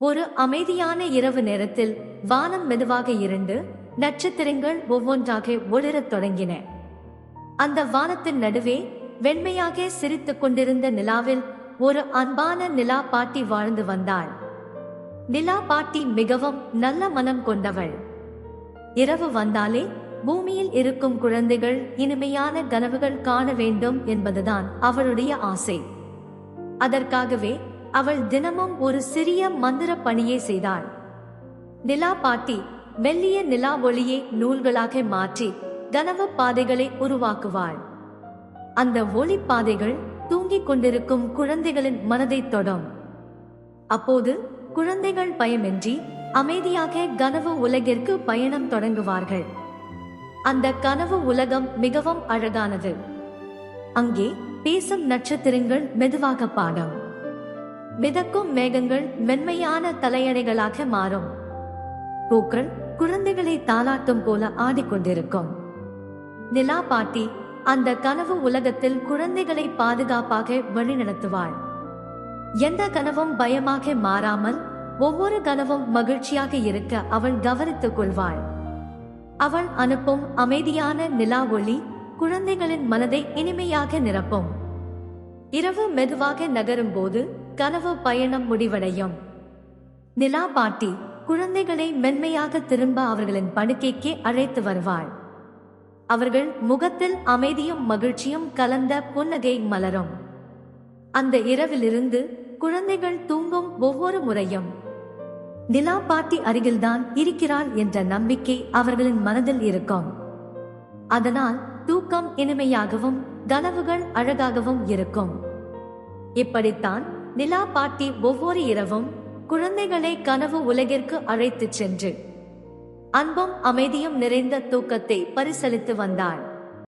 ஒரு அமைதியான இரவு நேரத்தில் வானம் மெதுவாக இருண்டு நட்சத்திரங்கள் ஒவ்வொன்றாக ஒளிரத் தொடங்கின. அந்த வானத்தின் நடுவே வெண்மையாக சிரித்துக் கொண்டிருந்த நிலாவில் ஒரு அன்பான நிலா பாட்டி வாழ்ந்து வந்தாள். நிலா பாட்டி மிகவும் நல்ல மனம் கொண்டவள். இரவு வந்தாலே பூமியில் இருக்கும் குழந்தைகள் இனிமையான கனவுகள் காண வேண்டும் என்பதுதான் அவளுடைய ஆசை. அதற்காகவே அவள் தினமும் ஒரு சிறிய மந்திர பணியை செய்தாள் நிலா பாட்டி மெல்லிய நிலா ஒளியை நூல்களாக மாற்றி கனவு பாதைகளை உருவாக்குவாள். அந்த ஒளி பாதைகள் தூங்கிக் கொண்டிருக்கும் குழந்தைகளின் மனதை தொடும். அப்போது குழந்தைகள் பயமின்றி அமைதியாக கனவு உலகிற்கு பயணம் தொடங்குவார்கள். அந்த கனவு உலகம் மிகவும் அழகானது. அங்கே பேசும் நட்சத்திரங்கள் மெதுவாக பாடும். மிதக்கும் மேகங்கள் மென்மையான தலையணைகளாக மாறும். பூக்கள் குழந்தைகளை தாளாட்டும் போல ஆடிக்கொண்டிருக்கும். நிலா பாட்டி அந்த கனவு உலகத்தில் குழந்தைகளை பாதுகாப்பாக வழிநடத்துவாள். எந்த கனவும் பயமாக மாறாமல் ஒவ்வொரு கனவும் மகிழ்ச்சியாக இருக்க அவள் கவனித்துக் கொள்வாள். அவள் அனுப்பும் அமைதியான நிலா ஒளி குழந்தைகளின் மனதை இனிமையாக நிரப்பும். இரவு மெதுவாக நகரும் போது கனவு பயணம் முடிவடையும். நிலா பாட்டி குழந்தைகளை மென்மையாக திரும்ப அவர்களின் படுக்கைக்கே அழைத்து வருவாள். அவர்கள் முகத்தில் அமைதியும் மகிழ்ச்சியும் கலந்த புன்னகை மலரும். அந்த இரவிலிருந்து குழந்தைகள் தூங்கும் ஒவ்வொரு முறையும் நிலா பாட்டி அருகில்தான் இருக்கிறாள் என்ற நம்பிக்கை அவர்களின் மனதில் இருக்கும். அதனால் தூக்கம் இனிமையாகவும் கனவுகள் அழகாகவும் இருக்கும். இப்படித்தான் நிலா பாட்டி ஒவ்வொரு இரவும் குழந்தைகளை கனவு உலகிற்கு அழைத்துச் சென்று அன்பும் அமைதியும் நிறைந்த தூக்கத்தை பரிசளித்து வந்தாள்.